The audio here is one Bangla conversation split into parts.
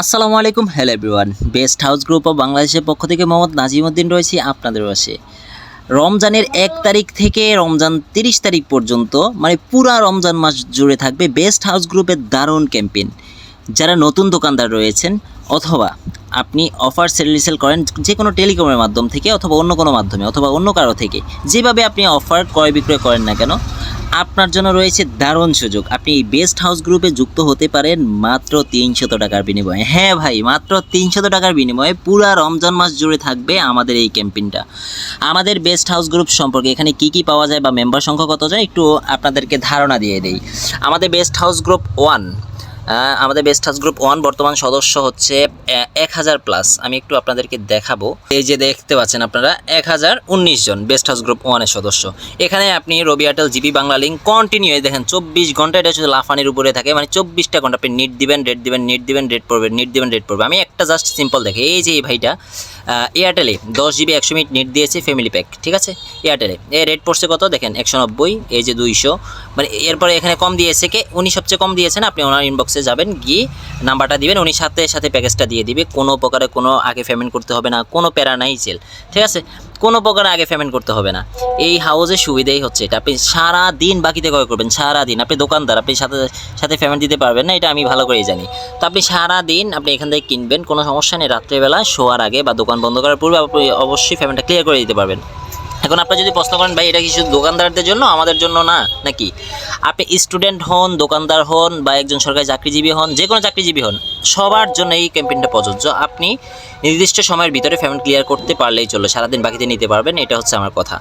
আসসালামু আলাইকুম hello everyone Best House Group of বাংলাদেশের পক্ষ থেকে মোহাম্মদ নাজিমুদ্দিন রয়েছি আপনাদের পাশে। রমজানের এক তারিখ থেকে রমজান তিরিশ তারিখ পর্যন্ত মানে পুরা রমজান মাস জুড়ে থাকবে বেস্ট হাউস গ্রুপের দারুণ ক্যাম্পেইন যারা নতুন দোকানদার রয়েছেন, অথবা আপনি অফার সেল রিসেল করেন যে কোনো টেলিকমের মাধ্যম থেকে, অথবা অন্য কোনো মাধ্যমে, অথবা অন্য কারও থেকে, যেভাবে আপনি অফার ক্রয় বিক্রয় করেন না কেন আপনার জন্য রয়েছে দারুণ সুযোগ। আপনি এই বেস্ট হাউস গ্রুপে যুক্ত হতে পারেন মাত্র তিনশত টাকার বিনিময়ে। হ্যাঁ ভাই, মাত্র তিনশত টাকার বিনিময়ে পুরা রমজান মাস জুড়ে থাকবে আমাদের এই ক্যাম্পেইনটা। আমাদের বেস্ট হাউস গ্রুপ সম্পর্কে এখানে কি কি পাওয়া যায় বা মেম্বার সংখ্যা কত যায় একটু আপনাদেরকে ধারণা দিয়ে দেই। আমাদের বেস্ট হাউস গ্রুপ ওয়ান আমাদের বেস্ট হাউস গ্রুপ ওয়ান বর্তমান সদস্য হচ্ছে এক হাজার প্লাস আমি একটু আপনাদেরকে দেখাবো। এই যে দেখতে পাচ্ছেন আপনারা, এক হাজার উনিশ জন বেস্ট হাউস গ্রুপ ওয়ানের সদস্য। এখানে আপনি Robi Airtel GP Banglalink continue দেখেন, চব্বিশ ঘণ্টা এটা শুধু লাফানির উপরে থাকে মানে চব্বিশটা ঘণ্টা আপনি নিট দিবেন, রেট দিবেন, নিট দিবেন, রেট পড়বে, নিট দিবেন, রেট পড়বে। আমি একটা জাস্ট সিম্পল দেখি, এই যে এই ভাইটা এয়ারটেলে দশ জিবি একশো মিনিট নেট দিয়েছে ফ্যামিলি প্যাক ঠিক আছে? এয়ারটেলে এর রেট পড়ছে কত? দেখেন, একশো নব্বই, এই যে দুইশো। মানে এরপরে এখানে কম দিয়েছে কে? উনি সবচেয়ে কম দিয়েছেন, আপনি ওনার ইনবক্সে যাবেন, গিয়ে নাম্বারটা দিবেন, উনি সাথে সাথে প্যাকেজটা দিয়ে দিবে। কোনো প্রকারে কোনো আগে পেমেন্ট করতে হবে না, কোনো প্যারা নাই সেল ঠিক আছে? কোনো প্রকার আগে পেমেন্ট করতে হবে না। এই হাউসের সুবিধাই হচ্ছে এটা। আপনি সারা দিন বাকিতে ক্রয় করবেন সারা দিন আপনি দোকানদার, আপনি সাথে সাথে পেমেন্ট দিতে পারবেন না, এটা আমি ভালো করেই জানি। তো আপনি সারা দিন আপনি এখান থেকে কিনবেন, কোনো সমস্যা নেই। রাত্রেবেলা শোয়ার আগে বা দোকান বন্ধ করার পূর্বে আপনি অবশ্যই পেমেন্টটা ক্লিয়ার করে দিতে পারবেন। এখন আপনি যদি প্রশ্ন করেন, ভাই, এটা কি শুধু দোকানদারদের জন্য, আমাদের জন্য না? নাকি? আপনি স্টুডেন্ট হন, দোকানদার হন, বা একজন সরকারি চাকরিজীবী হন, যে কোনো চাকরিজীবী হন, সবার জন্য এই ক্যাম্পেইনটা প্রযোজ্য। আপনি নির্দিষ্ট সময়ের ভিতরে পেমেন্ট ক্লিয়ার করতে পারলেই চলো সারাদিন বাকিতে নিতে পারবেন, এটা হচ্ছে আমার কথা।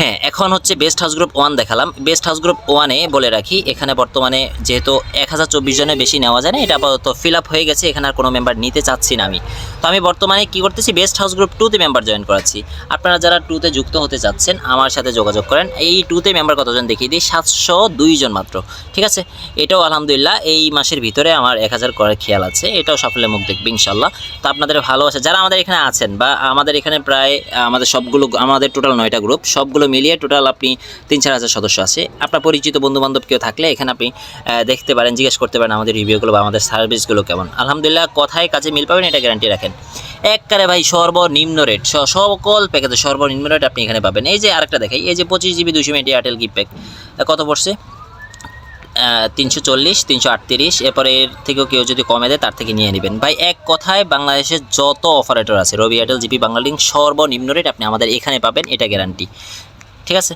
হ্যাঁ এখন হচ্ছে বেস্ট হাউস গ্রুপ ওয়ান দেখালাম। বেস্ট হাউস গ্রুপ ওয়ানে বলে রাখি, এখানে বর্তমানে যেহেতু এক হাজার চব্বিশ জনের বেশি নেওয়া যায় না, এটা আপাতত ফিল আপ হয়ে গেছে, এখানে আর কোনো মেম্বার নিতে চাচ্ছি না আমি। তো আমি বর্তমানে কি করতেছি বেস্ট হাউস গ্রুপ টুতে মেম্বার জয়েন করাচ্ছি। আপনারা যারা টুতে যুক্ত হতে চাচ্ছেন, আমার সাথে যোগাযোগ করেন। এই টুতে মেম্বার কতজন দেখিয়ে দিই? সাতশো দুই জন মাত্র, ঠিক আছে? এটাও আলহামদুলিল্লাহ, এই মাসের ভিতরে আমার এক হাজার করার খেয়াল আছে, এটাও সাফল্যের মুখ দেখবে ইনশাল্লাহ তো আপনাদের ভালোবাসা, যারা আমাদের এখানে আছেন বা আমাদের এখানে প্রায়, আমাদের সবগুলো, আমাদের টোটাল নয়টা গ্রুপ সবগুলো মিলিয়ে টোটাল আপনি তিন চার হাজার সদস্য আছে। আপনার পরিচিত বন্ধু বান্ধব কেউ থাকলে এখানে আপনি দেখতে পারেন, জিজ্ঞেস করতে পারেন আমাদের রিভিউগুলো বা আমাদের সার্ভিসগুলো কেমন। আলহামদুলিল্লাহ কথায় কাজে মিল পাবেন, এটা গ্যারান্টি রাখেন। এককারে ভাই সর্বনিম্ন রেট সকল প্যাকেজে সর্বনিম্ন রেট আপনি এখানে পাবেন। এই যে আরেকটা দেখাই, এই যে পঁচিশ জিবি দুশো মিনিট এয়ারটেল গিফট প্যাক কত পড়ছে? তিনশো চল্লিশ, তিনশো আটত্রিশ, এরপরে এর থেকেও কেউ যদি কমে দেয়, তার থেকে নিয়ে নেবেন। ভাই, এক কথায় বাংলাদেশের যত অপারেটর আছে, Robi Airtel GP Banglalink সর্বনিম্ন রেট আপনি আমাদের এখানে পাবেন, এটা গ্যারান্টি ঠিক আছে?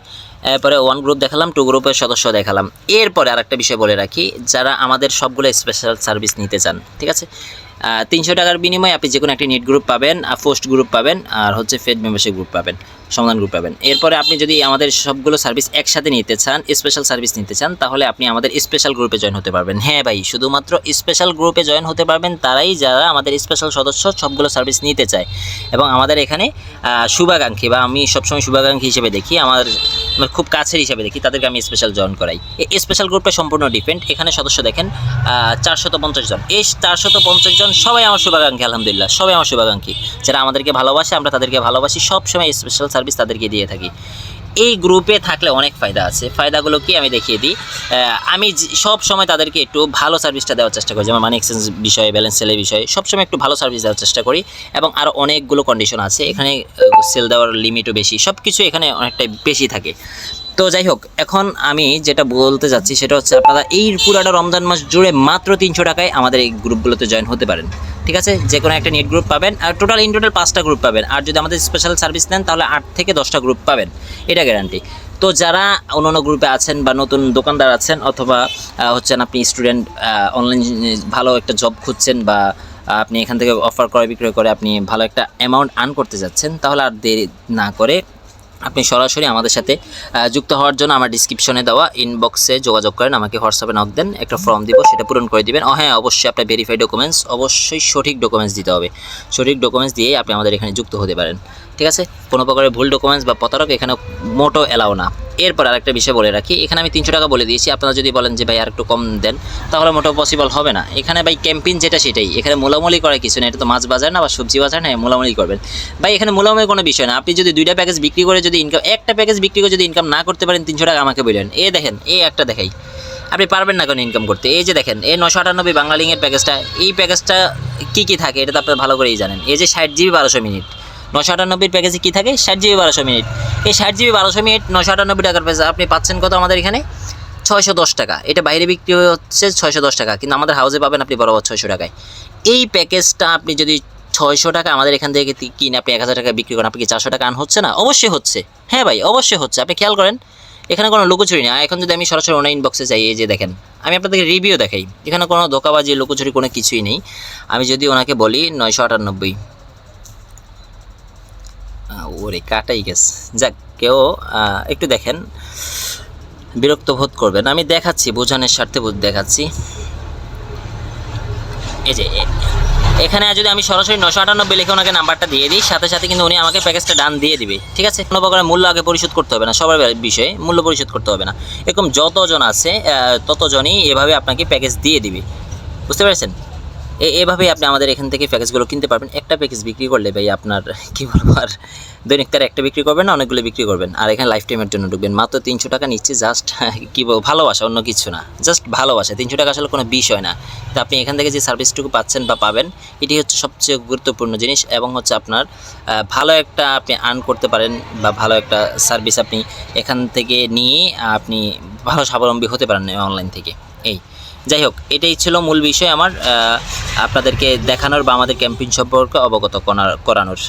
এরপরে ওয়ান গ্রুপ দেখালাম টু গ্রুপের সদস্য দেখালাম। এরপরে আরেকটা বিষয় বলে রাখি, যারা আমাদের সবগুলো স্পেশাল সার্ভিস নিতে চান, ঠিক আছে? তিনশো টাকার বিনিময়ে আপনি যে কোনো একটি নিট গ্রুপ পাবেন আর পোস্ট গ্রুপ পাবেন, আর হচ্ছে ফেড মেম্বারশিপ গ্রুপ পাবেন। সমাধান গ্রুপ পাবেন। এরপরে আপনি যদি আমাদের সবগুলো সার্ভিস একসাথে নিতে চান স্পেশাল সার্ভিস নিতে চান, তাহলে আপনি আমাদের স্পেশাল গ্রুপে জয়েন হতে পারবেন। হ্যাঁ ভাই, শুধুমাত্র স্পেশাল গ্রুপে জয়েন হতে পারবেন তারাই যারা আমাদের স্পেশাল সদস্য সবগুলো সার্ভিস নিতে চায়। এবং আমাদের এখানে শুভাকাঙ্ক্ষী বা আমি সবসময় শুভাকাঙ্ক্ষী হিসেবে দেখি, আমার আমার খুব কাছের হিসেবে দেখি, তাদেরকে আমি স্পেশাল জয়েন করাই। এই স্পেশাল গ্রুপটা সম্পূর্ণ ডিপেন্ড এখানে সদস্য দেখেন চারশত পঞ্চাশ জন। এই চারশত পঞ্চাশ জন সবাই আমার শুভাকাঙ্ক্ষী, আলহামদুলিল্লাহ, সবাই আমার শুভাকাঙ্ক্ষী। যারা আমাদেরকে ভালোবাসে, আমরা তাদেরকে ভালোবাসি, সবসময় স্পেশাল সার্ভিস তাদেরকে দিয়ে থাকি। এই গ্রুপে থাকলে অনেক ফায়দা আছে। ফায়দাগুলো কি আমি দেখিয়ে দিই। আমি সব সময় তাদেরকে একটু ভালো সার্ভিসটা দেওয়ার চেষ্টা করি। যেমন মানি এক্সচেঞ্জ বিষয়ে ব্যালেন্স সেলের বিষয়ে সবসময় একটু ভালো সার্ভিস দেওয়ার চেষ্টা করি এবং আরও অনেকগুলো কন্ডিশন আছে। এখানে সেল দেওয়ার লিমিটও বেশি। সব কিছু এখানে অনেকটাই বেশি থাকে। তো যাই হোক, এখন আমি যেটা বলতে যাচ্ছি সেটা হচ্ছে আপনারা এই পুরাটা রমজান মাস জুড়ে মাত্র তিনশো টাকায় আমাদের এই গ্রুপগুলোতে জয়েন হতে পারেন। ঠিক আছে? যে কোনো একটা নেট গ্রুপ পাবেন। আর টোটাল ইন টোটাল পাঁচটা গ্রুপ পাবেন। আর যদি আমাদের স্পেশাল সার্ভিস নেন, তাহলে আট থেকে দশটা গ্রুপ পাবেন। এটা গ্যারান্টি তো যারা অন্য অন্য গ্রুপে আছেন বা নতুন দোকানদার আছেন অথবা হচ্ছেন আপনি স্টুডেন্ট অনলাইন ভালো একটা জব খুঁজছেন বা আপনি এখান থেকে অফার ক্রয় বিক্রয় করে আপনি ভালো একটা অ্যামাউন্ট আর্ন করতে যাচ্ছেন, তাহলে আর দেরি না করে আপনি সরাসরি আমাদের সাথে যুক্ত হওয়ার জন্য আমার ডিসক্রিপশনে দেওয়া ইনবক্সে যোগাযোগ করেন, আমাকে হোয়াটসঅ্যাপে নক দেন, একটা ফর্ম দিব, সেটা পূরণ করে দিবেন। হ্যাঁ অবশ্যই আপনার ভেরিফাইড ডকুমেন্টস অবশ্যই সঠিক ডকুমেন্টস দিতে হবে। সঠিক ডকুমেন্টস দিয়েই আপনি আমাদের এখানে যুক্ত হতে পারেন। ঠিক আছে? কোনো প্রকারের ভুল ডকুমেন্টস বা প্রতারক এখানে মোটো অ্যালাও না। এরপর আরেকটা বিষয় বলে রাখি। এখানে আমি তিনশো টাকা বলে দিয়েছি। আপনারা যদি বলেন যে, ভাই, আর একটু কম দেন, তাহলে মোটেও পসিবল হবে না। এখানে, ভাই ক্যাম্পিং যেটা সেটাই। এখানে মোলামুলি করার কিছু না এটা তো মাছ বাজার না, বা সবজি বাজার না মোলামুলি করবেন। ভাই, এখানে মোলামুলি কোনো বিষয় না। আপনি যদি দুইটা প্যাকেজ বিক্রি করে যদি ইনকাম একটা প্যাকেজ বিক্রি করে যদি ইনকাম না করতে পারেন, তিনশো টাকা আমাকে বললেন এ দেখেন, এ একটা দেখাই। আপনি পারবেন না কেন ইনকাম করতে। এই যে দেখেন, এই নশো আটানব্বই বাংলালিংয়ের প্যাকেজটা এই প্যাকেজটা কী কী থাকে, এটা তো আপনারা ভালো করেই জানেন। এই যে ষাট জিবি বারোশো মিনিট। নশো আটানব্বইয়ের প্যাকেজে কী থাকে? ষাট জিবি বারোশো মিনিট। এই ষাট জিবি বারোশো মিনিট নশো আটানব্বই টাকার প্যাকেজ আপনি পাচ্ছেন কত আমাদের এখানে? ছয়শো দশ টাকা। এটা বাইরে বিক্রি হচ্ছে ছয়শো দশ টাকা, কিন্তু আমাদের হাউসে পাবেন আপনি বরাবর ছয়শো টাকায়। এই প্যাকেজটা আপনি যদি ছয়শো টাকা আমাদের এখান থেকে কিনে আপনি এক হাজার টাকা বিক্রি করেন, আপনি কি চারশো টাকা আন হচ্ছে না? অবশ্যই হচ্ছে। হ্যাঁ ভাই, অবশ্যই হচ্ছে। আপনি খেয়াল করেন, এখানে কোনো লুকোচুরি আর এখন যদি আমি সরাসরি অনলাইন বক্সে যাই, এই যে দেখেন, আমি আপনাদেরকে রিভিউ দেখাই। এখানে কোনো ধোকাবাজি, লুকোচুরি কোনো কিছুই নেই। আমি যদি ওনাকে বলি নয়শো আটানব্বই ওরে কাটাই গেছে। যাক, কেউ একটু দেখেন। বিরক্ত বোধ করবেন। আমি দেখাচ্ছি, বোঝানোর স্বার্থে বোধ দেখাচ্ছি। এই যে এখানে যদি আমি সরাসরি নশো আটানব্বই লিখে ওনাকে নাম্বারটা দিয়ে দিই, সাথে সাথে কিন্তু উনি আমাকে প্যাকেজটা ডান দিয়ে দিবে। ঠিক আছে? কোনো প্রকারের মূল্য আগে পরিশোধ করতে হবে না, সবার বিষয়ে মূল্য পরিশোধ করতে হবে না। এরকম যতজন আছে ততজনই এভাবে আপনাকে প্যাকেজ দিয়ে দিবে। বুঝতে পেরেছেন? এভাবেই আপনি আমাদের এখান থেকে প্যাকেজগুলো কিনতে পারবেন। একটা প্যাকেজ বিক্রি করলে ভাই আপনার, কী বলব, আর দৈনিক তার একটা বিক্রি করবেন না, অনেকগুলো বিক্রি করবেন। আর এখানে লাইফ টাইমের জন্য ঢুকবেন। মাত্র তিনশো টাকা নিচ্ছে জাস্ট কী বলব, ভালোবাসা, অন্য কিছু না। জাস্ট ভালোবাসা। তিনশো টাকা আসলে কোনো বিষয় না। তো আপনি এখান থেকে যে সার্ভিসটুকু পাচ্ছেন বা পাবেন, এটি হচ্ছে সবচেয়ে গুরুত্বপূর্ণ জিনিস এবং হচ্ছে আপনার ভালো একটা আপনি আর্ন করতে পারেন বা ভালো একটা সার্ভিস আপনি এখান থেকে নিয়ে আপনি ভালো স্বাবলম্বী হতে পারেন অনলাইন থেকে। এই। যাই হোক এটাই ছিল মূল বিষয় আমার আপনাদেরকে দেখানোর বা আমাদের ক্যাম্পেইন সম্পর্কে অবগত করানোর।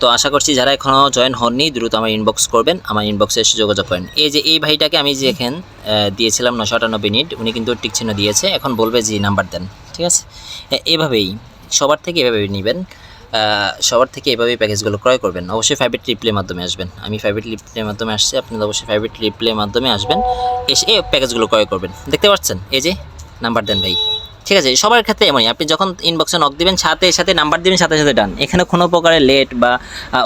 তো আশা করছি যারা এখনও জয়েন হননি, দ্রুত আমার ইনবক্স করবেন, আমার ইনবক্সে এসে যোগাযোগ করেন। এই যে, এই ভাইটাকে আমি যে এখান দিয়েছিলাম নশো আটানব্বই মিনিট, উনি কিন্তু টিক চিহ্ন দিয়েছে, এখন বলবে যে নাম্বার দেন। ঠিক আছে? এভাবেই, সবার থেকে এভাবেই নেবেন। সবার থেকে এভাবেই প্যাকেজগুলো ক্রয় করবেন। অবশ্যই ফাইভেট রিপ্লের মাধ্যমে আসবেন। আমি ফাইভেট রিপ্লের মাধ্যমে আসছি, আপনারা অবশ্যই ফাইভেট রিপ্লের মাধ্যমে আসবেন, এসে এই প্যাকেজগুলো ক্রয় করবেন। দেখতে পাচ্ছেন? এই যে, নাম্বার দেন ভাই। ঠিক আছে, সবার ক্ষেত্রে এমনই। আপনি যখন ইনবক্সে নক দিবেন, সাথে সাথে নাম্বার দিবেন, সাথে সাথে ডান এখানে কোনো প্রকারের লেট বা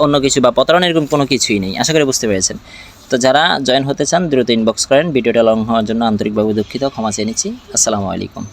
অন্য কিছু বা প্রতারণা এরকম কোনো কিছুই নেই। আশা করি বুঝতে পেরেছেন। তো যারা জয়েন হতে চান, দ্রুত ইনবক্স করেন। ভিডিওটা লং হওয়ার জন্য আন্তরিকভাবে দুঃখিত। ক্ষমা চেয়ে নিচ্ছি। আসসালামু আলাইকুম।